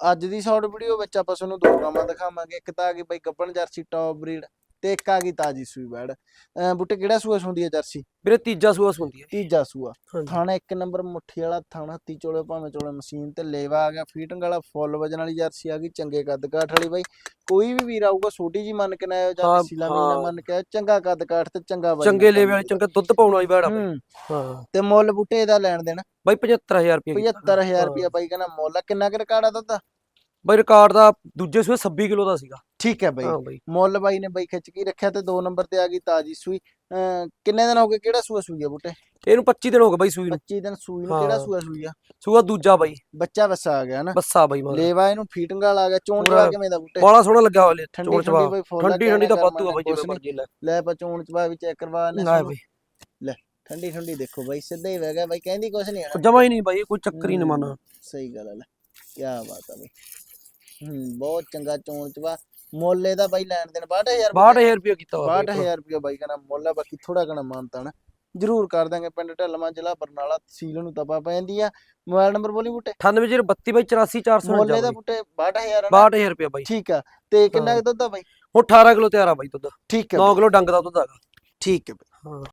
ਅੱਜ ਦੀ short video ਵਿੱਚ ਆਪਾਂ ਤੁਹਾਨੂੰ ਦੋ ਗਾਵਾਂ ਦਿਖਾਵਾਂਗੇ। ਇੱਕ ਤਾਂ ਆ ਗਈ ਬਾਈ ਗੱਬਣ ਜਰਸੀ ਟੌਪ ਬਰੀਡ ਤੇ ਇੱਕ ਆ ਗਈ ਤਾਜੀ ਸੂਈ ਬੈੜ। ਬੁੱਟੇ ਕਿਹੜਾ ਸੂਆ ਸੁੰਦੀ ਹੈ ਜਰਸੀ? ਵੀਰੇ ਤੀਜਾ ਸੂਆ ਸੁੰਦੀ ਹੈ ਤੀਜਾ ਸੂਆ। ਥਾਣਾ ਇੱਕ ਨੰਬਰ ਮੁੱਠੀ ਵਾਲਾ ਥਾਣਾ ਹੱਤੀ ਚੋਲੇ ਭਾਵੇਂ ਚੋਲੇ ਮਸ਼ੀਨ ਤੇ ਲੇਵਾ ਆ ਗਿਆ। ਫੀਟਿੰਗ ਵਾਲਾ ਫੁੱਲ ਵਜਨ ਵਾਲੀ ਜਰਸੀ ਆ ਗਈ ਚੰਗੇ ਕੱਦ ਕਾਠ ਵਾਲੀ ਬਾਈ। ਕੋਈ ਵੀ ਵੀਰ ਆਊਗਾ ਛੋਟੀ ਜੀ ਮੰਨ ਕੇ ਨਾ ਆਇਓ ਜਾਂ ਸੀਲਾ ਮੀਨਾ। ਮੰਨ ਕੇ ਚੰਗਾ ਕੱਦ ਕਾਠ ਤੇ ਚੰਗਾ ਵਜਨ ਚੰਗੇ ਲੇਵੇ ਵਾਲੀ ਚੰਗਾ ਦੁੱਧ ਪਾਉਣ ਵਾਲੀ ਬੈੜ ਬਾਈ। ਹੂੰ। ਤੇ ਮੁੱਲ ਬੁੱਟੇ ਦਾ ਲੈਣ ਦੇਣਾ। ਬਾਈ 75000 ਰੁਪਏ 75000 ਰੁਪਇਆ ਬਾਈ ਕਹਿੰਦਾ ਮੁੱਲ ਕਿੰਨਾ ਕੁ ਰਿਕਾਰਡ ਆ ਦੁੱਧ ਬਾਈ ਰਿਕਾਰਡ ਦਾ ਦੂਜੇ ਸੂਏ 26 ਕਿਲੋ ਦਾ ਸੀਗਾ। ਠੀਕ ਹੈ ਬਾਈ। ਹਾਂ ਬਾਈ। ਮੁੱਲ ਬਾਈ ਨੇ ਬਾਈ ਖਿੱਚ ਕੇ ਹੀ ਰੱਖਿਆ ਤੇ ਦੋ ਨੰਬਰ ਤੇ ਆ ਗਈ ਤਾਜੀ ਸੂਈ। ਕਿੰਨੇ ਦਿਨ ਹੋ ਗਏ? ਕਿਹੜਾ ਸੂਆ ਸੂਈ ਆ ਬੁੱਟੇ? ਇਹਨੂੰ 25 ਦਿਨ ਹੋ ਗਏ ਬਾਈ ਸੂਈ ਨੂੰ। 25 ਦਿਨ ਸੂਈ ਨੂੰ ਕਿਹੜਾ ਹਾਂ। ਸੂਆ ਸੂਈ ਆ? ਸੂਆ ਦੂਜਾ ਬਾਈ। ਬੱਚਾ ਵਸਾ ਆ ਗਿਆ ਨਾ। ਬੱਸਾ ਬਾਈ ਮਗਰ ਲੇਵਾ ਇਹਨੂੰ ਫੀਟਿੰਗ ਵਾਲਾ ਆ ਗਿਆ। ਚੋਣ ਪੂਰਾ ਚਵਾ ਕਿਵੇਂ ਦਾ ਬੁੱਟੇ? ਬੜਾ ਸੋਹਣਾ ਲੱਗਾ ਵਾਲੇ ਠੰਡੀ ਚੋਣ ਠੰਡੀ ਚਵਾ ਬਾਈ ਫੁੱਲ ਠੰਡੀ ਠੰਡੀ ਤਾਂ ਵਾਧੂ ਆ ਬਾਈ ਜਿਵੇਂ। ਮਰਜ਼ੀ ਲੈ। ਲੈ ਪਾ ਚੋਣ ਚਵਾ ਵੀ ਚੈੱਕ ਕਰਵਾ ਨੇ ਨਾ ਬਾਈ। ਠੰਡੀ ਠੰਡੀ ਦੇਖੋ ਬਾਈ ਸਿੱਧਾ ਹੀ ਵਹਿ ਗਿਆ ਬਾਈ ਕਹਿੰਦੀ ਕੁਛ ਨਹੀਂ ਹੈ ਜਮਾ ਹੀ ਨਹੀਂ ਬਾਈ ਕੋਈ ਚੱਕਰ ਹੀ ਨਹੀਂ ਮਨ ਸਹੀ ਗੱਲ ਹੈ ਲੈ ਕੀ ਬਾਤ ਆ ਬਾਈ। ਹੂੰ ਬਹੁਤ ਚੰਗਾ ਚੋਣ ਚਵਾ। ਮੁੱਲ ਇਹਦਾ ਬਾਈ ਲੈਣ ਦੇਣ 62000 62000 ਰੁਪਏ। ਕੀਤਾ ਬਾਈ 62000 ਰੁਪਏ ਬਾਈ ਕਹਿੰਦਾ ਮੁੱਲ ਆ ਬਾਕੀ ਥੋੜਾ ਘਣਾ ਮਾਨਤਾ ਨਾ ਜ਼ਰੂਰ ਕਰ ਦਾਂਗੇ ਪਿੰਡ ਢੱਲਵਾਂ ਜ਼ਿਲ੍ਹਾ ਬਰਨਾਲਾ ਤਹਿਸੀਲ ਨੂੰ ਤਪਾ ਪੈਂਦੀ ਆ। ਮੋਬਾਈਲ ਨੰਬਰ ਬੋਲੀ ਬੁੱਟੇ? 9832 ਬਾਈ 84449 ਮੁੱਲ ਇਹਦਾ ਬੁੱਟੇ 62000 ਆ ਨਾ? 62000 ਰੁਪਏ ਬਾਈ। ਠੀਕ ਆ ਤੇ ਕਿੰਨਾ ਦੁੱਧ ਆ ਬਾਈ? ਹੁਣ 18 ਕਿਲੋ ਤਿਆਰ ਆ ਬਾਈ ਦੁੱਧ। ਠੀਕ ਹੈ 9 ਕਿਲੋ ਡੰਗ ਦਾ ਦੁੱਧ ਹੈਗਾ। ਠੀਕ ਹੈ। ਹਾਂ।